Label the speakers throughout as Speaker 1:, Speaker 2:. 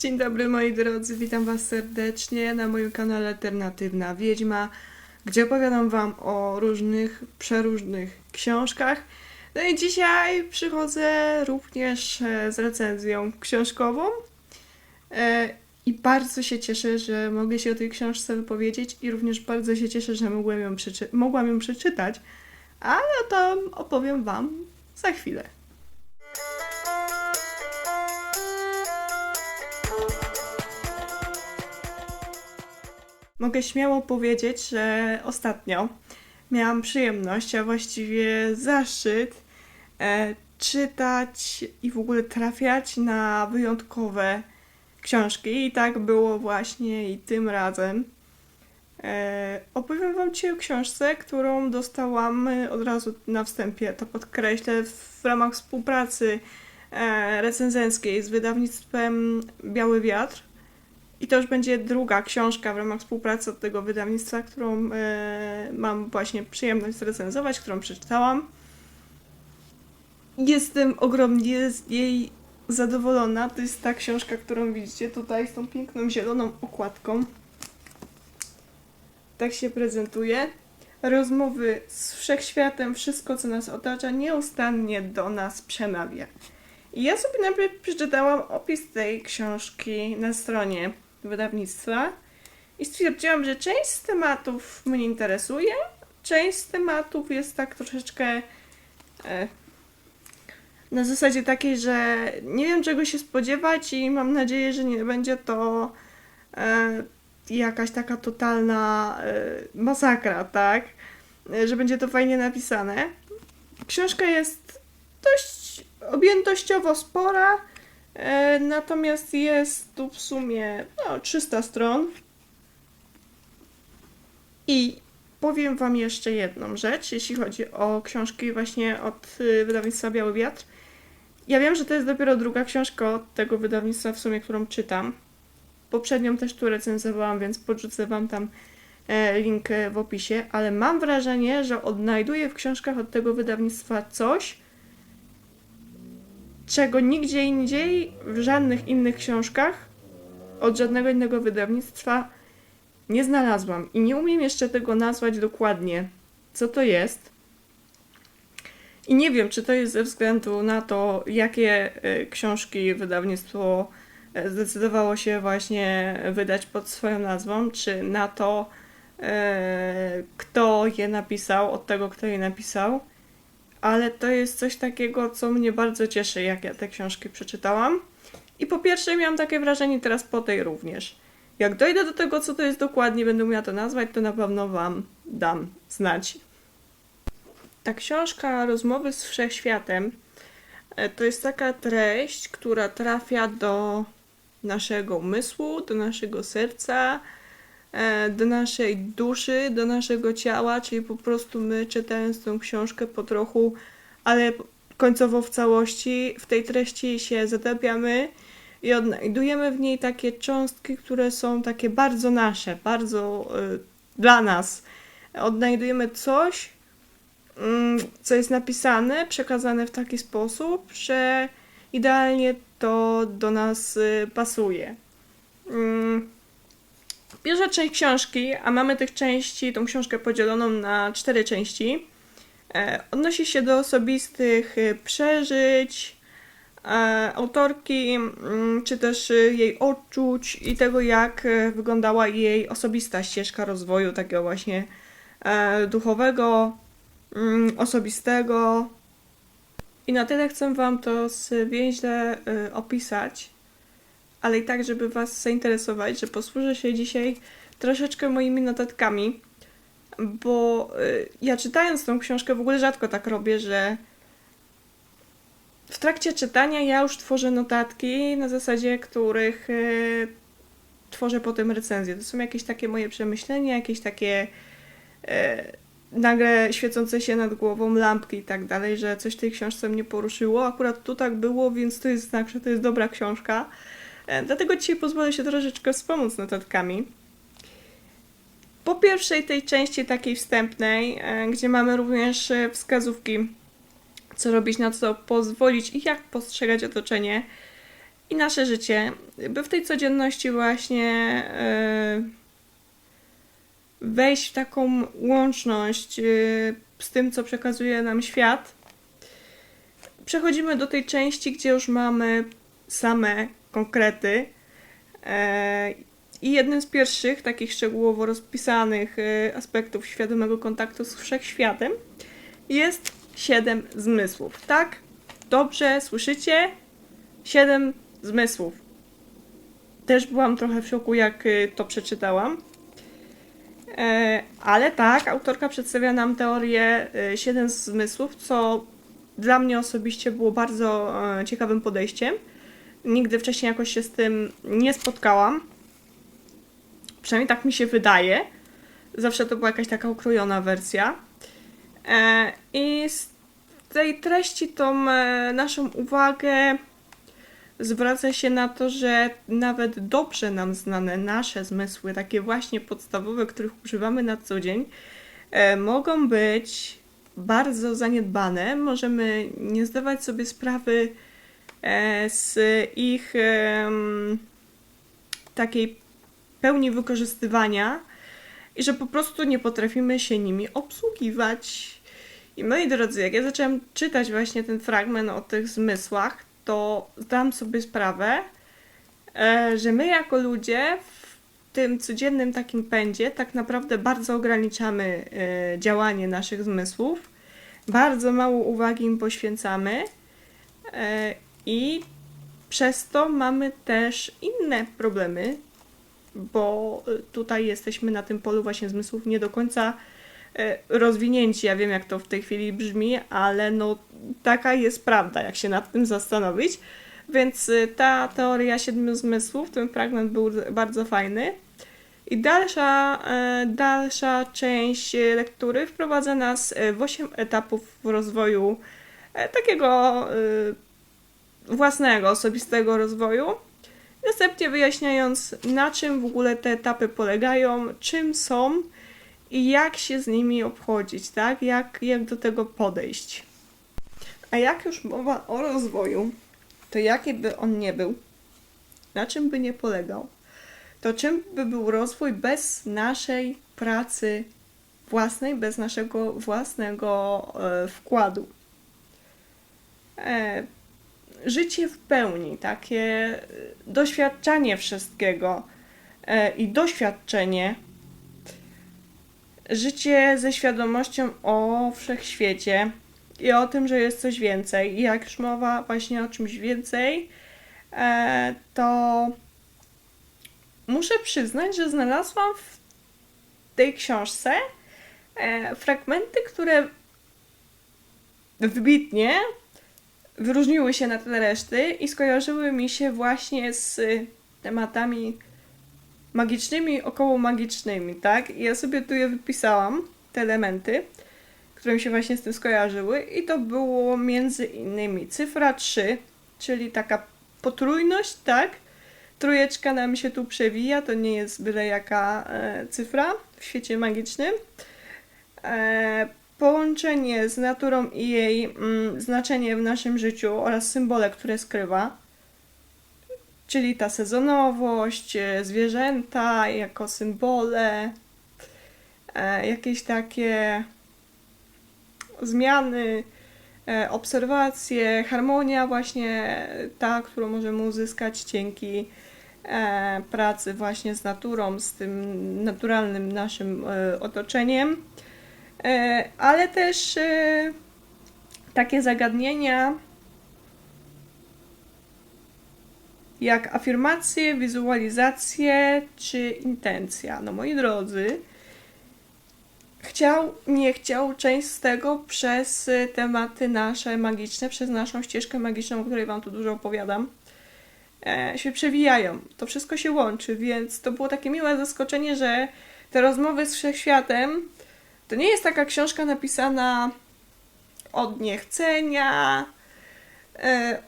Speaker 1: Dzień dobry moi drodzy, witam Was serdecznie na moim kanale Alternatywna Wiedźma, gdzie opowiadam Wam o różnych, przeróżnych książkach. No i dzisiaj przychodzę również e, z recenzją książkową E, i bardzo się cieszę, że mogę się o tej książce wypowiedzieć i również bardzo się cieszę, że mogłem ją przeczy- mogłam ją przeczytać, ale o tym opowiem Wam za chwilę. Mogę śmiało powiedzieć, że ostatnio miałam przyjemność, a właściwie zaszczyt e, czytać i w ogóle trafiać na wyjątkowe książki. I tak było właśnie i tym razem. E, opowiem Wam dzisiaj o książce, którą dostałam e, od razu na wstępie, to podkreślę, w ramach współpracy e, recenzenckiej z wydawnictwem Biały Wiatr. I to już będzie druga książka w ramach współpracy od tego wydawnictwa, którą e, mam właśnie przyjemność zrecenzować, którą przeczytałam. Jestem ogromnie z jej zadowolona. To jest ta książka, którą widzicie tutaj z tą piękną zieloną okładką. Tak się prezentuje. Rozmowy z wszechświatem, wszystko co nas otacza, nieustannie do nas przemawia. I ja sobie najpierw przeczytałam opis tej książki na stronie wydawnictwa i stwierdziłam, że część z tematów mnie interesuje, część z tematów jest tak troszeczkę e, na zasadzie takiej, że nie wiem czego się spodziewać i mam nadzieję, że nie będzie to e, jakaś taka totalna e, masakra, tak? E, Że będzie to fajnie napisane. Książka jest dość objętościowo spora, natomiast jest tu w sumie no, 300 stron. I powiem Wam jeszcze jedną rzecz, jeśli chodzi o książki właśnie od y, wydawnictwa Biały Wiatr. Ja wiem, że to jest dopiero druga książka od tego wydawnictwa w sumie, którą czytam. Poprzednią też tu recenzowałam, więc podrzucę Wam tam e, link e, w opisie, ale mam wrażenie, że odnajduję w książkach od tego wydawnictwa coś, czego nigdzie indziej, w żadnych innych książkach, od żadnego innego wydawnictwa nie znalazłam. I nie umiem jeszcze tego nazwać dokładnie, co to jest. I nie wiem, czy to jest ze względu na to, jakie e, książki wydawnictwo e, zdecydowało się właśnie wydać pod swoją nazwą, czy na to, e, kto je napisał, od tego, kto je napisał. Ale to jest coś takiego, co mnie bardzo cieszy, jak ja te książki przeczytałam. I po pierwsze miałam takie wrażenie teraz po tej również. Jak dojdę do tego, co to jest dokładnie, będę umiała to nazwać, to na pewno Wam dam znać. Ta książka Rozmowy z Wszechświatem e, to jest taka treść, która trafia do naszego umysłu, do naszego serca, do naszej duszy, do naszego ciała, czyli po prostu my czytając tą książkę po trochu, ale końcowo w całości, w tej treści się zatapiamy i odnajdujemy w niej takie cząstki, które są takie bardzo nasze, bardzo y, dla nas. Odnajdujemy coś, mm, co jest napisane, przekazane w taki sposób, że idealnie to do nas y, pasuje. Mm. Pierwsza część książki, a mamy tych części, tą książkę podzieloną na cztery części, e, odnosi się do osobistych y, przeżyć, e, autorki, mm, czy też jej odczuć i tego, jak e, wyglądała jej osobista ścieżka rozwoju, takiego właśnie e, duchowego, mm, osobistego. I na tyle chcę Wam to zwięźle opisać, ale i tak, żeby Was zainteresować, że posłużę się dzisiaj troszeczkę moimi notatkami, bo y, ja czytając tą książkę w ogóle rzadko tak robię, że w trakcie czytania ja już tworzę notatki, na zasadzie których y, tworzę potem recenzję. To są jakieś takie moje przemyślenia, jakieś takie y, nagle świecące się nad głową lampki i tak dalej, że coś w tej książce mnie poruszyło. Akurat tu tak było, więc to jest znak, że to jest dobra książka. E, Dlatego dzisiaj pozwolę się troszeczkę wspomóc notatkami. Po pierwszej tej części takiej wstępnej, e, gdzie mamy również e, wskazówki, co robić, na co pozwolić i jak postrzegać otoczenie, i nasze życie, by w tej codzienności właśnie wejść w taką łączność z tym, co przekazuje nam świat. Przechodzimy do tej części, gdzie już mamy same konkrety. E, I jednym z pierwszych, takich szczegółowo rozpisanych e, aspektów świadomego kontaktu z wszechświatem jest siedem zmysłów. Tak? Dobrze, słyszycie? Siedem zmysłów. Też byłam trochę w szoku, jak y, to przeczytałam. E, ale tak, autorka przedstawia nam teorię siedem zmysłów, co dla mnie osobiście było bardzo e, ciekawym podejściem. Nigdy wcześniej jakoś się z tym nie spotkałam. Przynajmniej tak mi się wydaje. Zawsze to była jakaś taka ukrojona wersja. E, I z tej treści tą e, naszą uwagę zwraca się na to, że nawet dobrze nam znane nasze zmysły, takie właśnie podstawowe, których używamy na co dzień, e, mogą być bardzo zaniedbane. Możemy nie zdawać sobie sprawy z ich takiej pełni wykorzystywania i że po prostu nie potrafimy się nimi obsługiwać. I moi drodzy, jak ja zaczęłam czytać właśnie ten fragment o tych zmysłach, to zdałam sobie sprawę, e, że my jako ludzie w tym codziennym takim pędzie tak naprawdę bardzo ograniczamy e, działanie naszych zmysłów, bardzo mało uwagi im poświęcamy e, i przez to mamy też inne problemy, bo e, tutaj jesteśmy na tym polu właśnie zmysłów nie do końca e, rozwinięci. Ja wiem, jak to w tej chwili brzmi, ale no taka jest prawda, jak się nad tym zastanowić. Więc e, ta teoria siedmiu zmysłów, ten fragment był bardzo fajny. I dalsza, e, dalsza część e, lektury wprowadza nas e, w 8 etapów rozwoju takiego własnego, osobistego rozwoju. Następnie wyjaśniając, na czym w ogóle te etapy polegają, czym są i jak się z nimi obchodzić, tak? Jak, jak do tego podejść. A jak już mowa o rozwoju, to jaki by on nie był, na czym by nie polegał, to czym by był rozwój bez naszej pracy własnej, bez naszego własnego e, wkładu. E, życie w pełni, takie e, doświadczanie wszystkiego e, i doświadczenie, życie ze świadomością o wszechświecie i o tym, że jest coś więcej. I jak już mowa właśnie o czymś więcej, e, to muszę przyznać, że znalazłam w tej książce e, fragmenty, które wybitnie wyróżniły się na tle reszty i skojarzyły mi się właśnie z tematami magicznymi, około magicznymi, tak? I ja sobie tu je wypisałam, te elementy, które mi się właśnie z tym skojarzyły i to było między innymi cyfra 3, czyli taka potrójność, tak? Trójeczka nam się tu przewija, to nie jest byle jaka e, cyfra w świecie magicznym. E, połączenie z naturą i jej mm, znaczenie w naszym życiu oraz symbole, które skrywa, czyli ta sezonowość, e, zwierzęta jako symbole, e, jakieś takie zmiany, e, obserwacje, harmonia właśnie ta, którą możemy uzyskać dzięki e, pracy właśnie z naturą, z tym naturalnym naszym e, otoczeniem, ale też e, takie zagadnienia jak afirmacje, wizualizacje czy intencja. No moi drodzy, chciał, nie chciał, część z tego przez y, tematy nasze magiczne, przez naszą ścieżkę magiczną, o której Wam tu dużo opowiadam, e, się przewijają. To wszystko się łączy, więc to było takie miłe zaskoczenie, że te rozmowy z wszechświatem to nie jest taka książka napisana od niechcenia, e,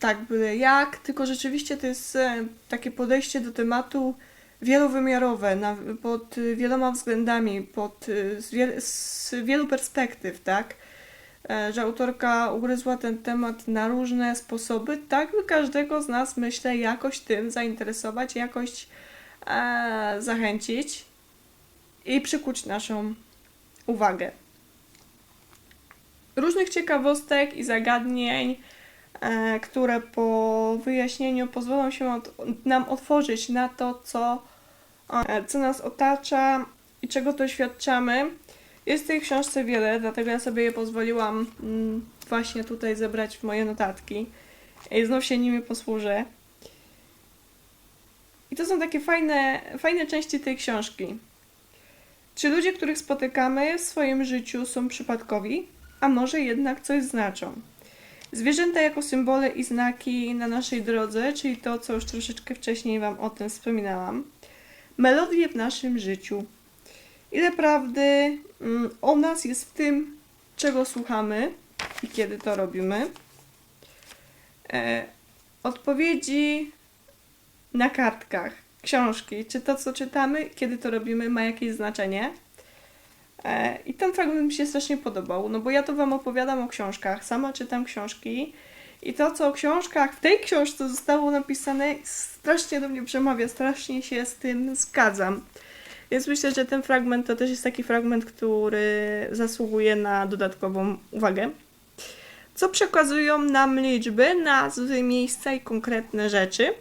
Speaker 1: tak byle jak, tylko rzeczywiście to jest e, takie podejście do tematu wielowymiarowe, pod wieloma względami, pod, y, z, z wielu perspektyw, tak? e, że autorka ugryzła ten temat na różne sposoby, tak by każdego z nas, myślę, jakoś tym zainteresować, jakoś e, zachęcić i przykuć naszą uwagę. Różnych ciekawostek i zagadnień, e, które po wyjaśnieniu pozwolą się nam otworzyć na to, co, e, co nas otacza i czego doświadczamy. Jest w tej książce wiele, dlatego ja sobie je pozwoliłam mm, właśnie tutaj zebrać w moje notatki i znów się nimi posłużę. I to są takie fajne, fajne części tej książki. Czy ludzie, których spotykamy w swoim życiu są przypadkowi, a może jednak coś znaczą? Zwierzęta jako symbole i znaki na naszej drodze, czyli to, co już troszeczkę wcześniej Wam o tym wspominałam. Melodie w naszym życiu. Ile prawdy mm, o nas jest w tym, czego słuchamy i kiedy to robimy? E, odpowiedzi na kartkach, książki, czy to, co czytamy, kiedy to robimy, ma jakieś znaczenie. E, I ten fragment mi się strasznie podobał, no bo ja to Wam opowiadam o książkach, sama czytam książki i to, co o książkach w tej książce zostało napisane, strasznie do mnie przemawia, strasznie się z tym zgadzam. Więc myślę, że ten fragment to też jest taki fragment, który zasługuje na dodatkową uwagę. Co przekazują nam liczby, nazwy, miejsca i konkretne rzeczy.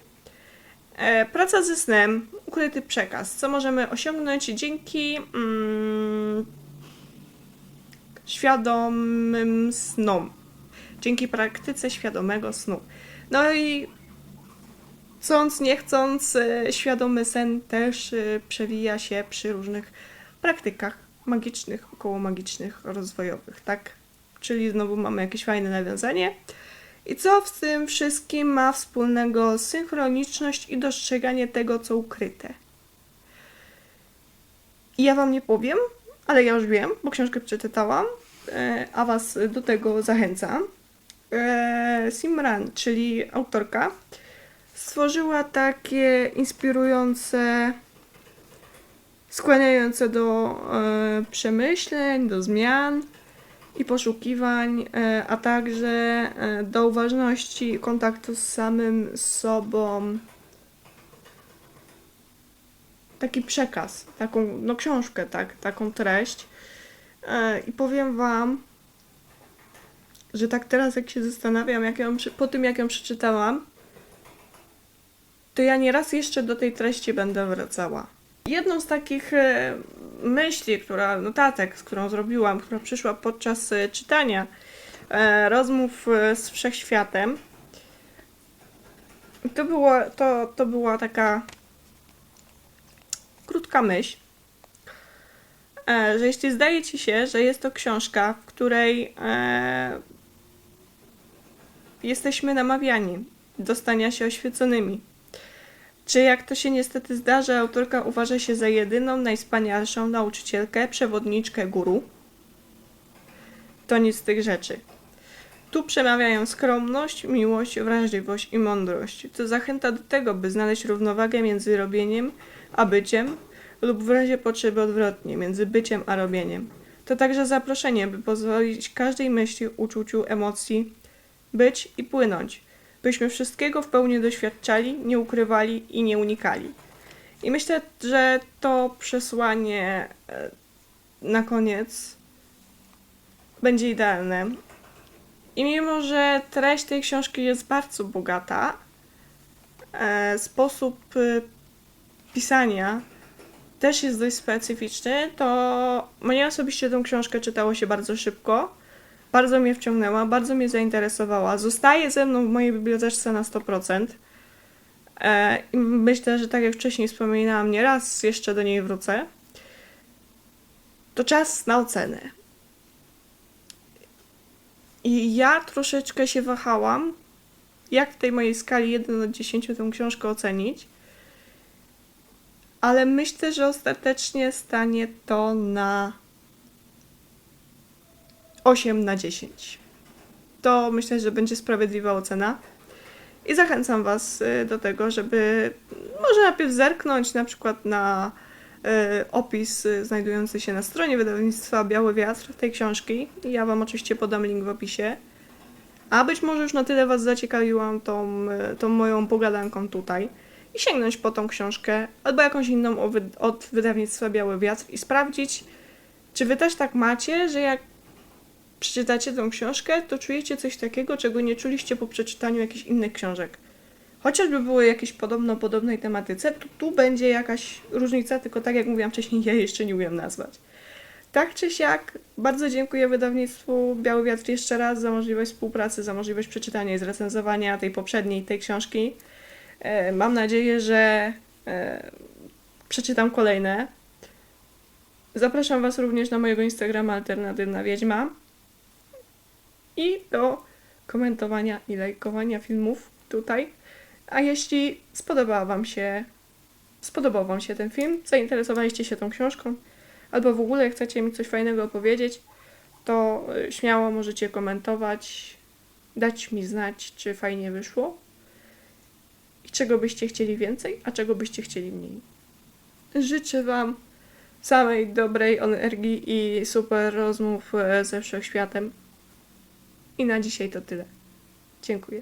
Speaker 1: E, praca ze snem, ukryty przekaz. Co możemy osiągnąć dzięki mm, świadomym snom. Dzięki praktyce świadomego snu. No i chcąc, nie chcąc, e, świadomy sen też e, przewija się przy różnych praktykach magicznych, około magicznych, rozwojowych, tak? Czyli znowu mamy jakieś fajne nawiązanie. I co w tym wszystkim ma wspólnego synchroniczność i dostrzeganie tego, co ukryte? Ja Wam nie powiem, ale ja już wiem, bo książkę przeczytałam, e, a Was do tego zachęcam. E, Simran, czyli autorka, stworzyła takie inspirujące, skłaniające do e, przemyśleń, do zmian i poszukiwań, e, a także e, do uważności i kontaktu z samym sobą. Taki przekaz, taką no, książkę, tak, taką treść. E, I powiem Wam, że tak teraz, jak się zastanawiam, jak ją, po tym jak ją przeczytałam, to ja nieraz jeszcze do tej treści będę wracała. Jedną z takich myśli, która, notatek, którą zrobiłam, która przyszła podczas e, czytania e, rozmów e, z wszechświatem, to, było, to, to była taka krótka myśl, że jeśli zdaje ci się, że jest to książka, w której jesteśmy namawiani do stania się oświeconymi, czy jak to się niestety zdarza, autorka uważa się za jedyną, najwspanialszą nauczycielkę, przewodniczkę guru? To nic z tych rzeczy. Tu przemawiają skromność, miłość, wrażliwość i mądrość. To zachęta do tego, by znaleźć równowagę między robieniem a byciem, lub w razie potrzeby odwrotnie, między byciem a robieniem. To także zaproszenie, by pozwolić każdej myśli, uczuciu, emocji być i płynąć byśmy wszystkiego w pełni doświadczali, nie ukrywali i nie unikali. I myślę, że to przesłanie e, na koniec będzie idealne. I mimo, że treść tej książki jest bardzo bogata, e, sposób e, pisania też jest dość specyficzny, to mnie osobiście tą książkę czytało się bardzo szybko. Bardzo mnie wciągnęła, bardzo mnie zainteresowała. Zostaje ze mną w mojej biblioteczce na 100%. E, myślę, że tak jak wcześniej wspominałam, nie raz jeszcze do niej wrócę. To czas na ocenę. I ja troszeczkę się wahałam, jak w tej mojej skali 1 do 10 tę książkę ocenić. Ale myślę, że ostatecznie stanie to na 8 na 10. To myślę, że będzie sprawiedliwa ocena. I zachęcam Was y, do tego, żeby może najpierw zerknąć na przykład na e, opis e, znajdujący się na stronie wydawnictwa Biały Wiatr tej książki. Ja Wam oczywiście podam link w opisie. A być może już na tyle Was zaciekawiłam tą, tą moją pogadanką tutaj i sięgnąć po tą książkę albo jakąś inną od wydawnictwa Biały Wiatr i sprawdzić, czy Wy też tak macie, że jak przeczytacie tą książkę, to czujecie coś takiego, czego nie czuliście po przeczytaniu jakichś innych książek. Chociażby były jakieś podobno podobnej tematyce, to tu będzie jakaś różnica, tylko tak jak mówiłam wcześniej, ja jeszcze nie umiem nazwać. Tak czy siak, bardzo dziękuję wydawnictwu Biały Wiatr jeszcze raz za możliwość współpracy, za możliwość przeczytania i zrecenzowania tej poprzedniej, tej książki. E, Mam nadzieję, że e, przeczytam kolejne. Zapraszam Was również na mojego Instagrama Alternatywna Wiedźma i do komentowania i lajkowania filmów tutaj. A jeśli spodobała Wam się, spodobał Wam się ten film, zainteresowaliście się tą książką, albo w ogóle chcecie mi coś fajnego opowiedzieć, to y, śmiało możecie komentować, dać mi znać, czy fajnie wyszło i czego byście chcieli więcej, a czego byście chcieli mniej. Życzę Wam samej dobrej energii i super rozmów e, ze wszechświatem. I na dzisiaj to tyle. Dziękuję.